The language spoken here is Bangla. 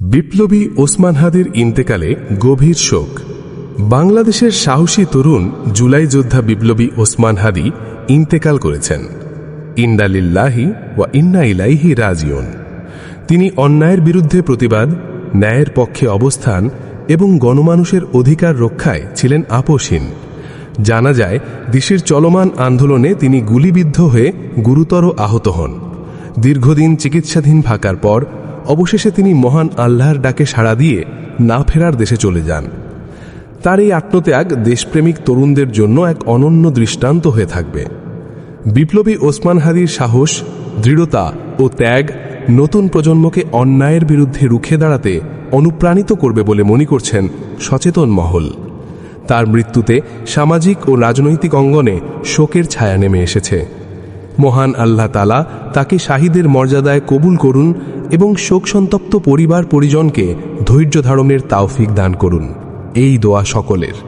বিপ্লবী ওসমান হাদির ইন্তেকালে গভীর শোক। বাংলাদেশের সাহসী তরুণ জুলাই যোদ্ধা বিপ্লবী ওসমান হাদি ইন্তেকাল করেছেন। ইন্দালিল্লাহি ওয়া ইন্না ইলাইহি রাজিউন। তিনি অন্যায়ের বিরুদ্ধে প্রতিবাদ, ন্যায়ের পক্ষে অবস্থান এবং গণমানুষের অধিকার রক্ষায় ছিলেন আপোষহীন। জানা যায়, দেশের চলমান আন্দোলনে তিনি গুলিবিদ্ধ হয়ে গুরুতর আহত হন। দীর্ঘদিন চিকিৎসাধীন থাকার পর অবশেষে তিনি মহান আল্লাহর ডাকে সাড়া দিয়ে না ফেরার দেশে চলে যান। তার এই আত্মত্যাগ দেশপ্রেমিক তরুণদের জন্য এক অনন্য দৃষ্টান্ত হয়ে থাকবে। বিপ্লবী ওসমান হাদির সাহস, দৃঢ়তা ও ত্যাগ নতুন প্রজন্মকে অন্যায়ের বিরুদ্ধে রুখে দাঁড়াতে অনুপ্রাণিত করবে বলে মনে করছেন সচেতন মহল। তার মৃত্যুতে সামাজিক ও রাজনৈতিক অঙ্গনে শোকের ছায়া নেমে এসেছে। মহান আল্লাহ তালা তাকে শাহিদের মর্যাদায় কবুল করুন এবং শোকসন্তপ্ত পরিবার পরিজনকে ধৈর্য ধারণের তাওফিক দান করুন। এই দোয়া সকলের।